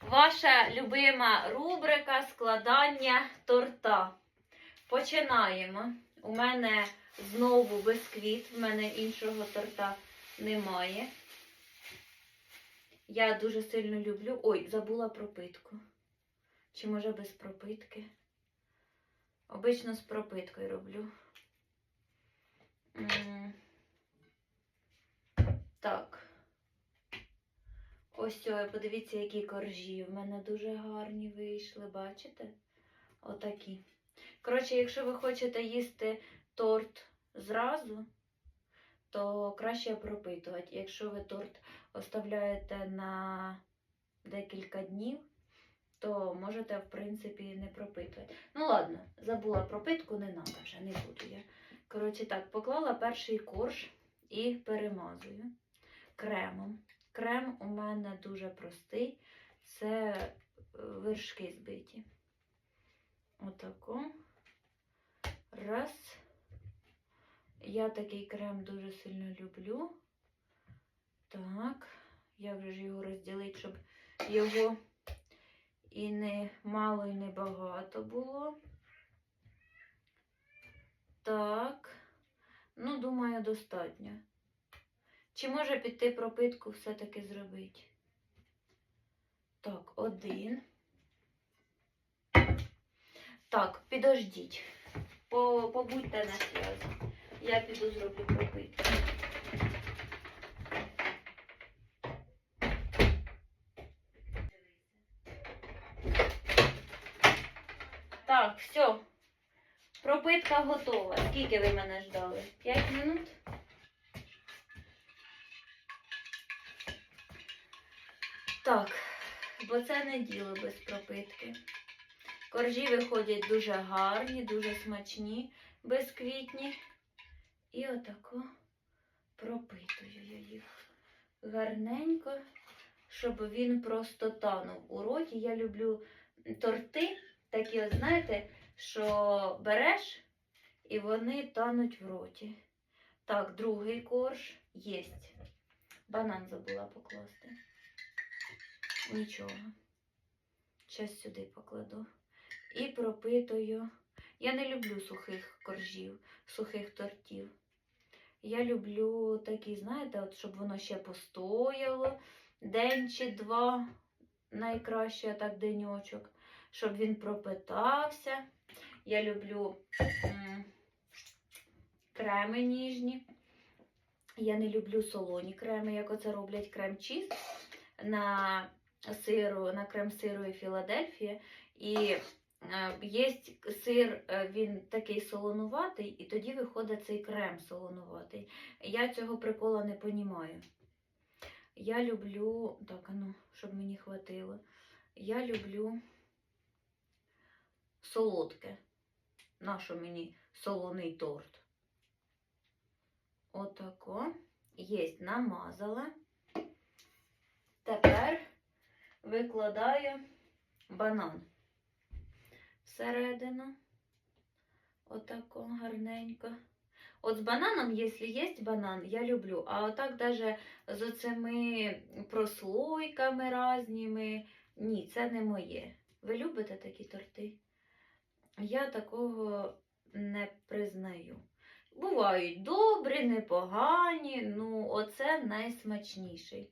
Ваша любима рубрика складання торта. Починаємо. У мене знову бисквіт, в мене іншого торта немає. Я дуже сильно люблю. Ой, забула пропитку. Чи може без пропитки? Обично з пропиткою роблю. Так. Ось ой, подивіться, які коржі. В мене дуже гарні вийшли, бачите? Отакі. Коротше, якщо ви хочете їсти торт зразу, то краще пропитувати. Якщо ви торт оставляєте на декілька днів, то можете, в принципі, не пропитувати. Ну, ладно, забула пропитку, не треба вже, не буду я. Коротше, так, поклала перший корж і перемазую кремом. Крем у мене дуже простий. Це е, вершки збиті. Отако. Раз. Я такий крем дуже сильно люблю. Так, як же ж його розділити, щоб його і не мало, і не багато було. Так. Ну, думаю, достатньо. Чи може піти пропитку все-таки зробити? Так, один. Так, підождіть. По, побудьте на зв'язку. Я піду зроблю пропитку. Так, все. Пропитка готова. Скільки ви мене ждали? П'ять минут? Так, бо це не діло без пропитки. Коржі виходять дуже гарні, дуже смачні, безквітні. І отако пропитую я їх гарненько, щоб він просто танув у роті. Я люблю торти, такі, знаєте, що береш і вони тануть в роті. Так, другий корж єсть. Банан забула покласти. Нічого. Щас сюди покладу. І пропитую. Я не люблю сухих коржів, сухих тортів. Я люблю такі, знаєте, от щоб воно ще постояло день чи два, найкраще так деньочок, щоб він пропитався. Я люблю м, креми ніжні. Я не люблю солоні креми, як оце роблять крем-чіз на сиру, на крем-сиру і Філадельфія. І е, є сир, е, він такий солонуватий, і тоді виходить цей крем солонуватий. Я цього прикола не понімаю. Я люблю, так, ну, щоб мені хватило. Я люблю солодке. Нащо мені солоний торт? Отако. Єсть, намазала. Тепер викладаю банан всередину. Отако гарненько. От з бананом, якщо є банан, я люблю. А отак даже з оцими прослойками разніми. Ні, це не моє. Ви любите такі торти? Я такого не признаю. Бувають добрі, непогані, ну оце найсмачніший.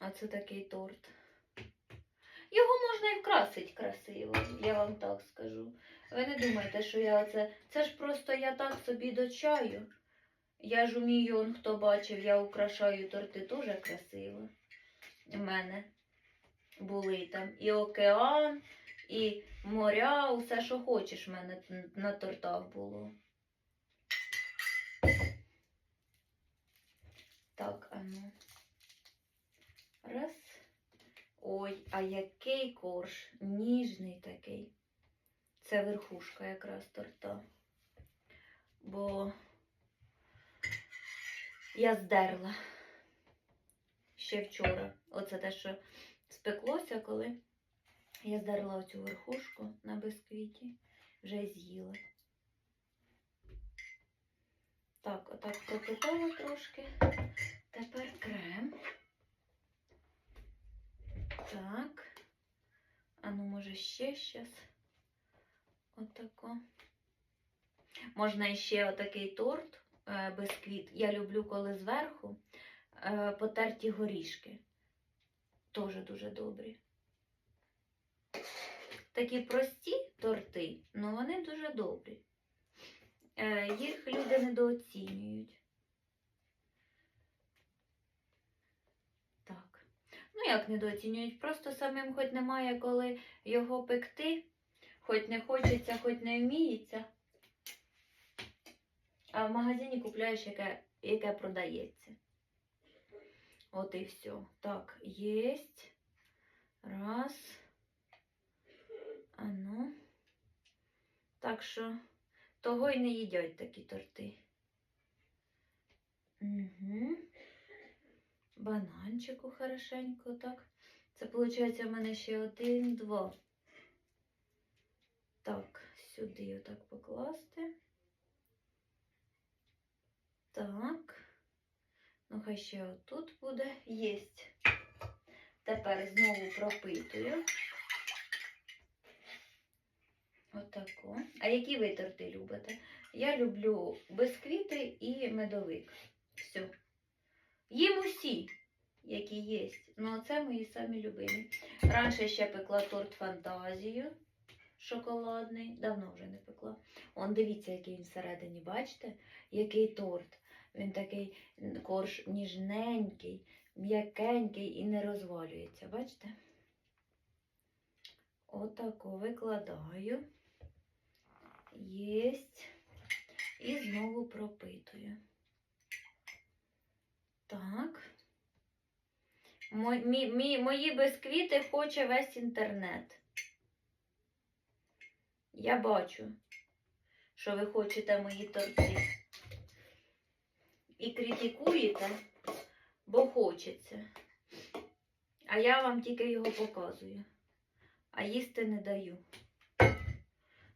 А це такий торт. Його можна і вкрасити красиво, я вам так скажу. Ви не думайте, що я оце. Це ж просто я так собі до чаю. Я ж умію, он, хто бачив, я украшаю торти дуже красиво. У мене були там і океан, і моря, усе, що хочеш, в мене на тортах було. Так, а ну. Раз. Ой, а який корж, ніжний такий. Це верхушка якраз торта. Бо я здерла ще вчора. Оце те, що спеклося, коли я здерла оцю верхушку на бисквіті, вже з'їла. Так, отак пропитала трошки. Тепер крем. Так. Ну, може, ще щас. Отако. Можна ще отакий торт, е, бисквіт. Я люблю, коли зверху е, потерті горішки. Теж дуже добрі. Такі прості торти, але вони дуже добрі. Е, їх люди недооцінюють. Так. Ну, як недооцінюють? Просто самим хоч немає коли його пекти, хоч не хочеться, хоч не вміється. А в магазині купляєш, яке, яке продається. От і все. Так, єсть. Раз. А ну. Так що того й не їдять такі торти. Угу. Бананчику хорошенько, так. Це виходить у мене ще один, два. Так, сюди отак покласти. Так. Ну, хай ще отут буде. Єсть. Тепер знову пропитую. Отако. А які ви торти любите? Я люблю бисквіти і медовик. Все. Їм усі, які є. Ну, це мої самі любимі. Раніше ще пекла торт фантазію шоколадний. Давно вже не пекла. Он дивіться, який він всередині, бачите? Який торт. Він такий корж ніжненький, м'якенький і не розвалюється. Бачите? Отако викладаю. Єсть. І знову пропитую. Так. Мо, мі, мі, мої бисквіти хоче весь інтернет. Я бачу, що ви хочете мої торти. І критикуєте, бо хочеться. А я вам тільки його показую, а їсти не даю.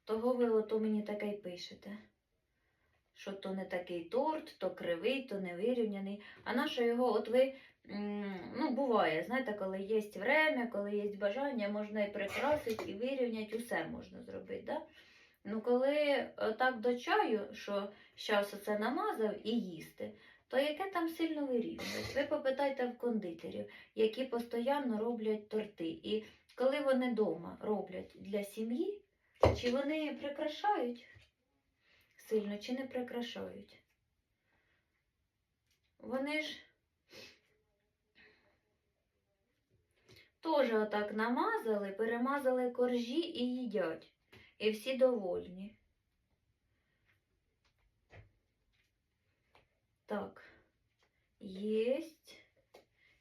Того ви ото мені таке й пишете. Що то не такий торт, то кривий, то не вирівняний. А на що його, от ви, ну, буває, знаєте, коли є время, коли є бажання, можна і прикрасити, і вирівняти, усе можна зробити. Да? Ну, коли е, так до чаю, що зараз оце намазав і їсти, то яке там сильно вирівнювати? Ви попитайте в кондитерів, які постійно роблять торти. І коли вони вдома роблять для сім'ї, чи вони прикрашають сильно, чи не прикрашають? Вони ж теж отак намазали, перемазали коржі і їдять. І всі довольні. Так, єсть.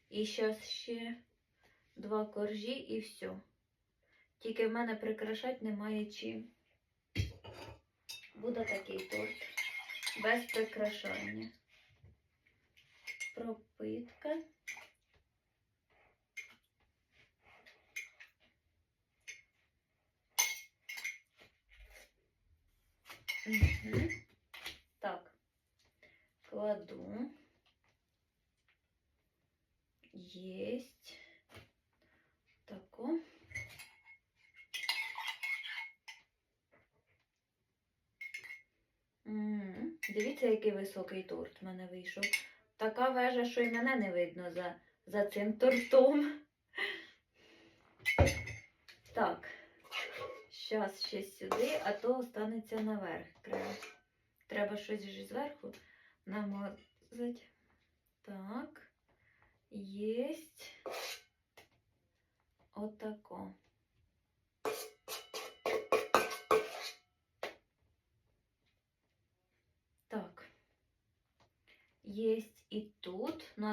І зараз ще два коржі і все. Тільки в мене прикрашати немає чим. Буде такий торт. Без прикрашання. Пропитка. Угу. Так, кладу. Есть. Тако. М, Дивіться, який високий торт в мене вийшов. Така вежа, що й мене не видно за, за цим тортом. Так. Зараз ще сюди, а то останеться наверх. Треба, треба щось ж зверху намазати. Так. Єсть. Отако.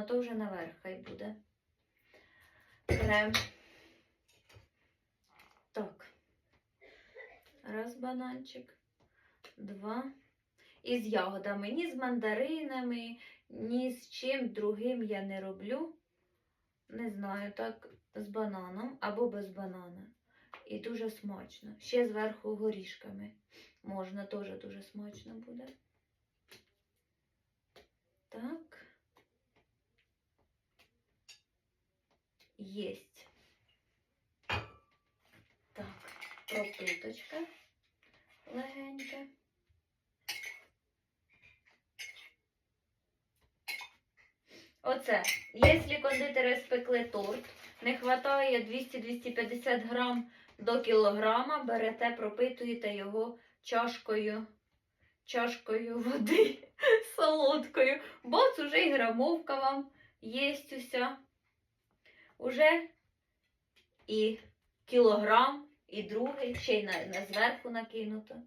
А то вже наверх хай буде. Крем. Так. Раз бананчик, два. І з ягодами. Ні з мандаринами, ні з чим другим я не роблю. Не знаю, так, з бананом або без банана. І дуже смачно. Ще зверху горішками. Можна, теж дуже смачно буде. Так. Єсть. пропиточка легенька. Оце. Якщо кондитери спекли торт, не вистачає 200-250 грам до кілограма, берете, пропитуєте його чашкою, чашкою води солодкою. Бо це вже і грамовка вам єсть уся. Уже і кілограм, і другий, ще й на, на зверху накинуто.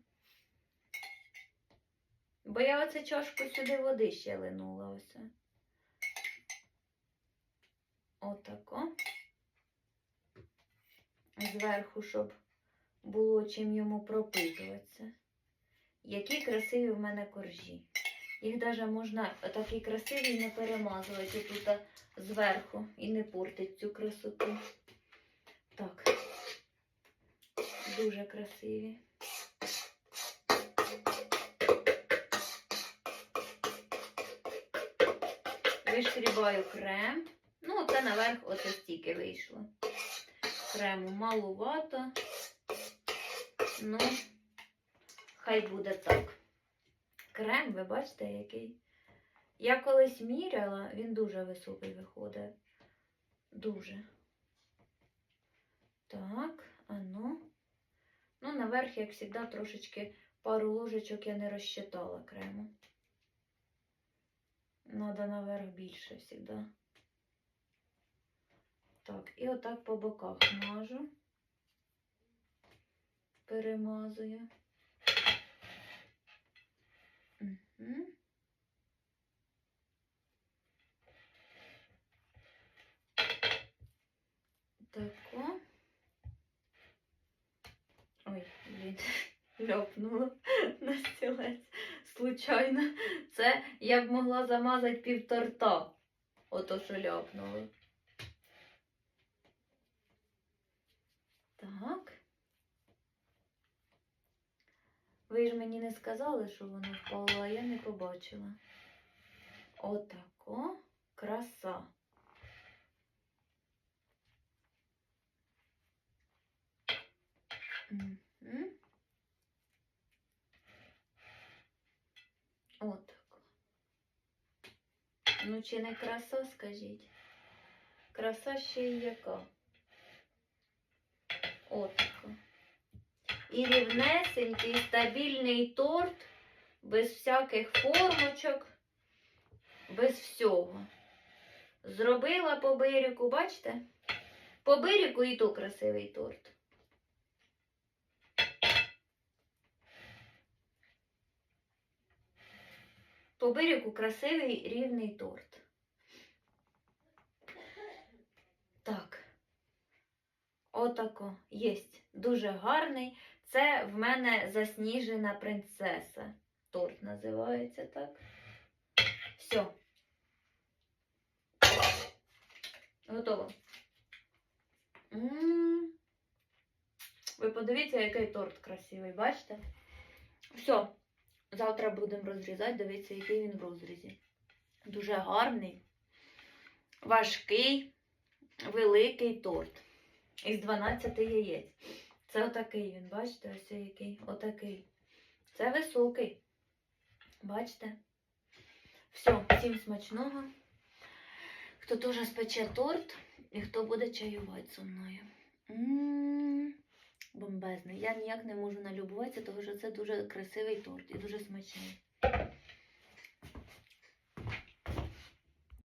Бо я оце чашку сюди води ще линула ось. Отако. Зверху, щоб було чим йому пропитуватися. Які красиві в мене коржі. Їх навіть можна такі красиві не перемазувати тут зверху і не портить цю красоту. Так. Дуже красиві. Вишкрібаю крем. Ну, це наверх оце стільки вийшло. Крему малувато. Ну, хай буде так. Крем, ви бачите, який? Я колись міряла, він дуже високий виходить. Дуже. Так, а ну. Ну, наверх, як завжди, трошечки пару ложечок я не розчитала крему. Надо наверх більше завжди. Так, і отак по боках мажу. Перемазую. Угу. Тако. Ой, блін, ляпнула на стілець. Случайно. Це я б могла замазати пів торта. Ото що ляпнула. Так. Ви ж мені не сказали, що воно впало, а я не побачила. Отако краса. Отако. Ну, чи не краса, скажіть? Краса ще й яка. Отако. І рівнесенький стабільний торт, без всяких формочок, без всього. Зробила по бирику, бачите? По бирику і то красивий торт. По бирику красивий рівний торт. Так. Отако. Єсть. Дуже гарний. Це в мене засніжена принцеса. Торт називається так. Все. Готово. Ви подивіться, який торт красивий, бачите? Все. Завтра будемо розрізати, дивіться, який він в розрізі. Дуже гарний, важкий, великий торт. Із 12 яєць. Це отакий він, бачите, ось який. Отакий. Це високий. Бачите? Все, всім смачного. Хто теж спече торт і хто буде чаювати зі мною. М, Бомбезний. Я ніяк не можу налюбуватися, тому що це дуже красивий торт і дуже смачний.